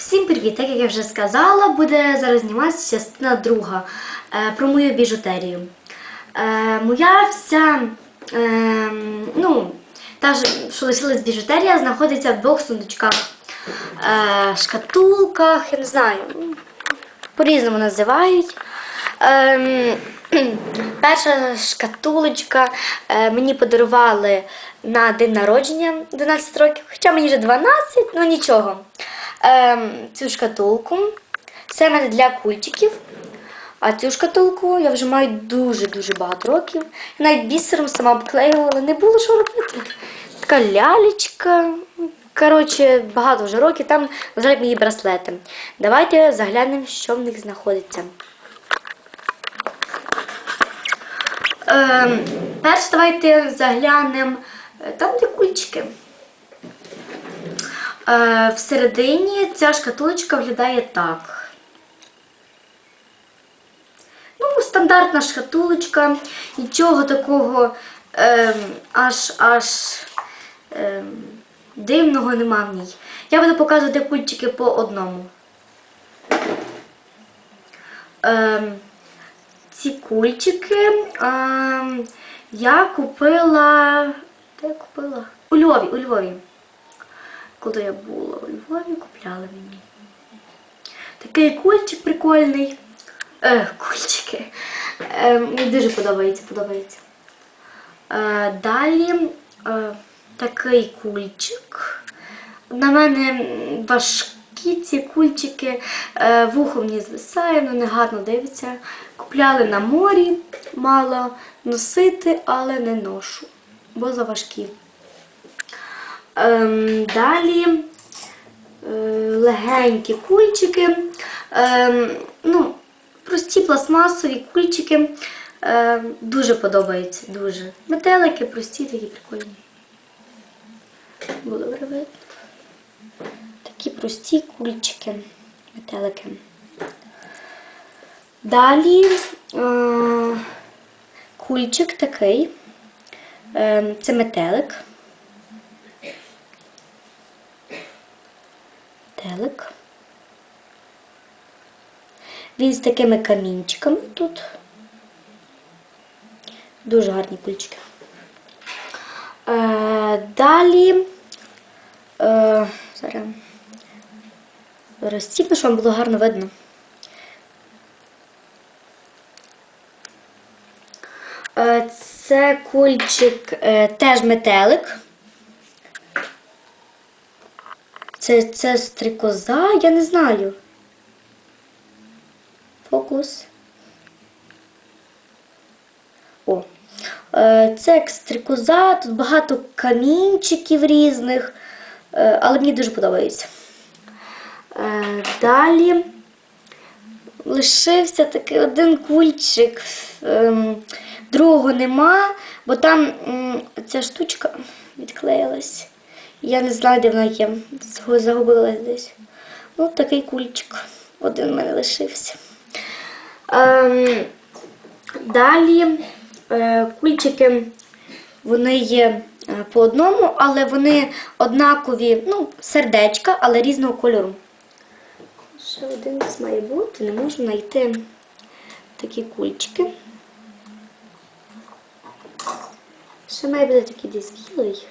Всім привіт! Так як я вже сказала, буде зараз зніматися частина друга е, про мою біжутерію. Е, моя вся, е, ну, та що лишилась біжутерія, знаходиться в двох сундучках. Е, шкатулках, я не знаю, по-різному називають. Ем, перша шкатулочка мені подарували на день народження 12 років, хоча мені вже 12, ну нічого. Ем, цю шкатулку. Це в мене для кульчиків. А цю шкатулку я вже маю дуже-дуже багато років. Я навіть бісером сама обклеювала, не було що робити. Така лялечка. Коротше, багато вже років, там лежать мої браслети. Давайте заглянемо, що в них знаходиться. Ем, перше давайте заглянемо е, там, де кульчики. Е, всередині ця шкатулочка виглядає так. Ну, стандартна шкатулочка, нічого такого ем, аж аж ем, дивного нема в ній. Я буду показувати кульчики по одному. Ем, ці кульчики ем, я купила. Де я купила? У Львові, у Львові. Коли я була у Львові, купляли мені. Такий кульчик прикольний. Е, кульчики. Е, мені дуже подобається, подобається. Е, далі е, такий кульчик. На мене важкі ці кульчики. Е, вухо мені звисає, воно не гарно дивиться. Купляли на морі, мало носити, але не ношу, бо заважкі. Ем, далі е, легенькі кульчики. Ем, ну, прості пластмасові кульчики. Ем, дуже подобаються. Дуже. Метелики прості, такі прикольні. Було добре. Такі прості кульчики. Метелики. Далі е, кульчик такий. Ем, це метелик. Телек. Він з такими камінчиками тут. Дуже гарні кульчики. Е, далі. Е, зараз розціпну, щоб вам було гарно видно. Е, це кульчик е, теж метелик. Це, це стрикоза, я не знаю. Фокус. О. Е, Це як стрикоза, тут багато камінчиків різних, е, але мені дуже подобається. Е, Далі лишився такий один кульчик. Ем, Другого нема, бо там ця штучка відклеїлась. Я не знаю, де вона є. Загубилась десь. Ну, такий кульчик. Один в мене лишився. Ем, далі е, кульчики вони є е, по одному, але вони однакові, ну, сердечка, але різного кольору. Ще один десь має бути, не можу знайти такі кульчики. Ще має бути такий десь білий.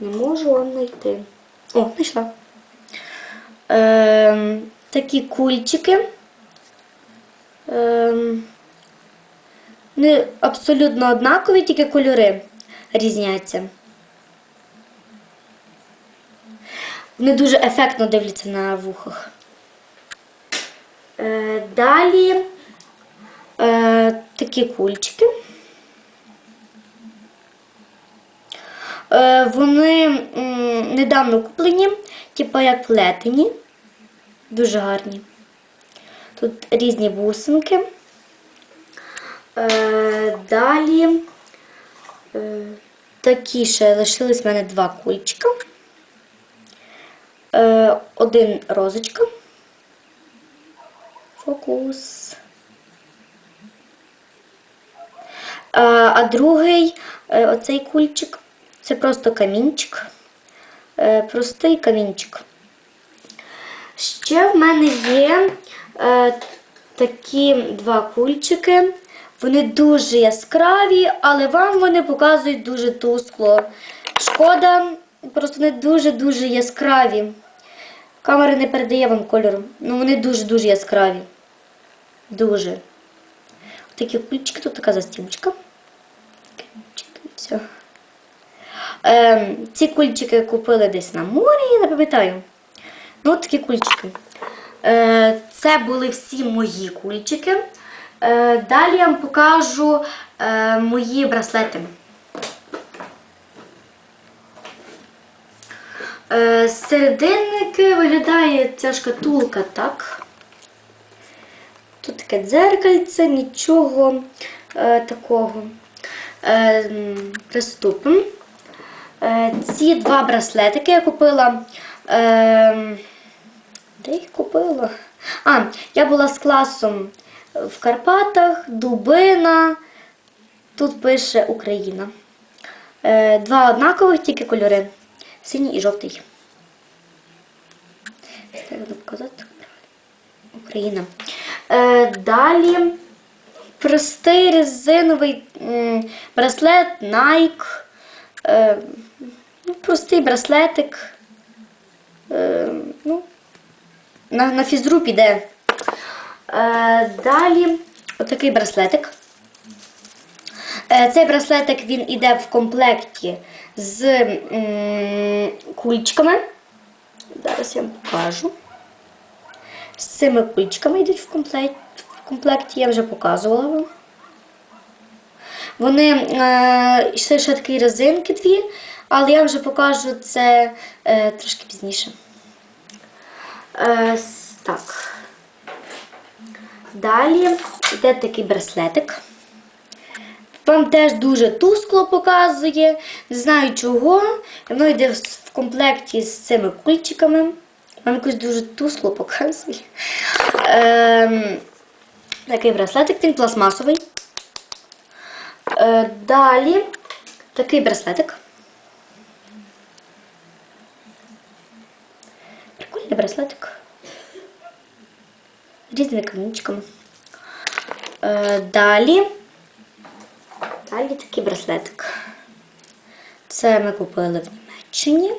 Не можу вам знайти. О, знайшла. Ем, такі кульчики. Ем, не абсолютно однакові, тільки кольори різняться. Вони дуже ефектно дивляться на вухах. Е, далі е, такі кульчики. Вони недавно куплені, типу як плетені. Дуже гарні. Тут різні бусинки. Е, Далі е, такі ще лишились в мене два кульчика. Е, Один розочка. Фокус. Е, А другий е, оцей кульчик це просто камінчик. Е, Простий камінчик. Ще в мене є е, такі два кульчики. Вони дуже яскраві, але вам вони показують дуже тускло. Шкода, просто вони дуже-дуже яскраві. Камера не передає вам кольору. Ну вони дуже-дуже яскраві. Дуже. Такі кульчики, тут така застібочка. Кульчики, все. Ем, ці кульчики купили десь на морі, я не пам'ятаю. Ну, от такі кульчики. Е, це були всі мої кульчики. Е, далі я вам покажу е, мої браслети. Е, серединники виглядає ця шкатулка так. Тут таке дзеркальце, нічого е, такого. Е. Е, ці два браслетики я купила. Е, де їх купила? А, я була з класом в Карпатах, Дубина. Тут пише Україна. Е, два однакових, тільки кольори. Синій і жовтий. Показати? Україна. Далі простий резиновий браслет Nike. Е, ну, простий браслетик. Е, ну, на, на фізру піде. Е, далі отакий браслетик. Цей браслетик він іде в комплекті з м, кульчиками. Зараз я вам покажу. З цими кульчиками йдуть в комплекті, в комплекті я вже показувала вам. Вони е, ще, такі резинки дві, але я вже покажу це е, трошки пізніше. Е, так. Далі йде такий браслетик. Вам теж дуже тускло показує. Не знаю чого. Воно йде в комплекті з цими кульчиками. Вам якось дуже тускло показує. Ем, такий браслетик, він пластмасовий. Е, далі такий браслетик. Прикольний браслетик. Різними камінчиками. Е, далі. Далі такий браслетик. Це ми купили в Німеччині.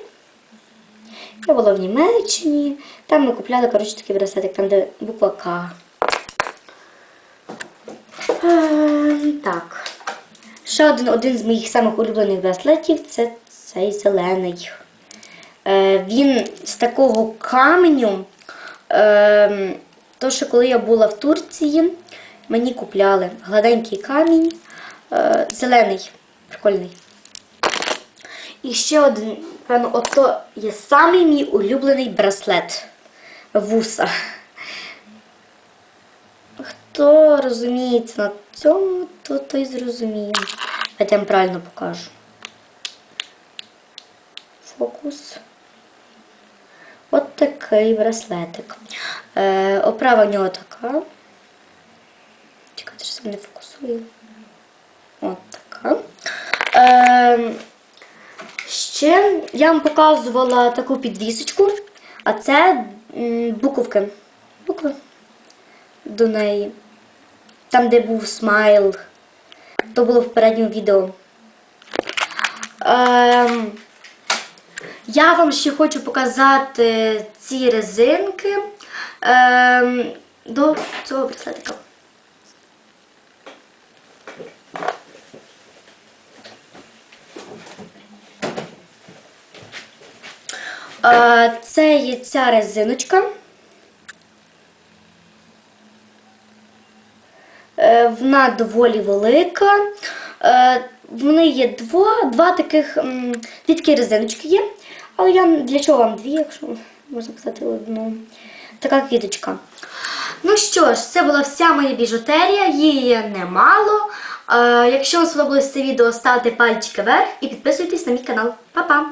Я була в Німеччині. Там ми купляли, коротше, такий браслетик, там де буква К. Е, так. Ще один, один з моїх самих улюблених браслетів це цей зелений. Е, він з такого каменю. Е, то, що коли я була в Турції, мені купляли гладенький камінь, е, зелений, прикольний. І ще один, певно, ото є самий мій улюблений браслет вуса. Хто розуміється на цьому, то той зрозуміє. Я вам правильно покажу. Фокус. От такий браслетик. Е, оправа в нього така. Чекайте, що не фокусую. От така. Е, ще я вам показувала таку підвісочку, а це буковки. Букви до неї. Там, де був смайл. То було в попередньому відео. Ем, я вам ще хочу показати ці резинки ем, до цього браслетика. Е, Це є ця резиночка. Е, Вона доволі велика. Е, Вони є два, два таких, дві такі резиночки є. Але я для чого вам дві, якщо можна сказати одну. Така квіточка. Ну що ж, це була вся моя біжутерія, її немало. Е, Якщо вам сподобалось це відео, ставте пальчики вверх і підписуйтесь на мій канал. Па-па!